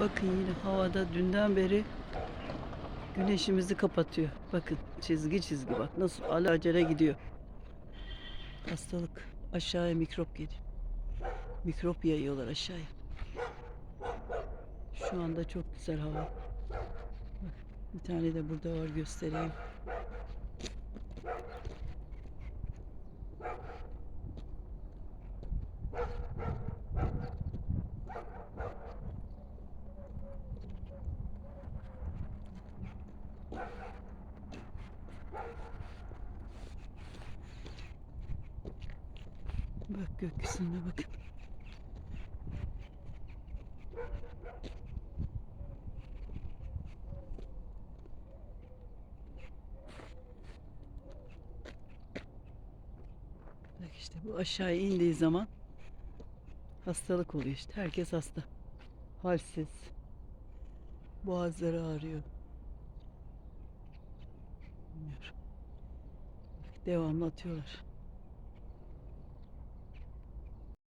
Bakın yine havada dünden beri güneşimizi kapatıyor. Bakın çizgi çizgi bak nasıl alacele gidiyor. Hastalık. Aşağıya mikrop geliyor. Mikrop yayıyorlar aşağıya. Şu anda çok güzel hava. Bak, bir tane de burada var göstereyim. Bak gökyüzüne bakın. Bak işte bu aşağı indiği zaman hastalık oluyor işte. Herkes hasta. Halsiz. Boğazları ağrıyor. Bilmiyorum. Bak, devamlı atıyorlar.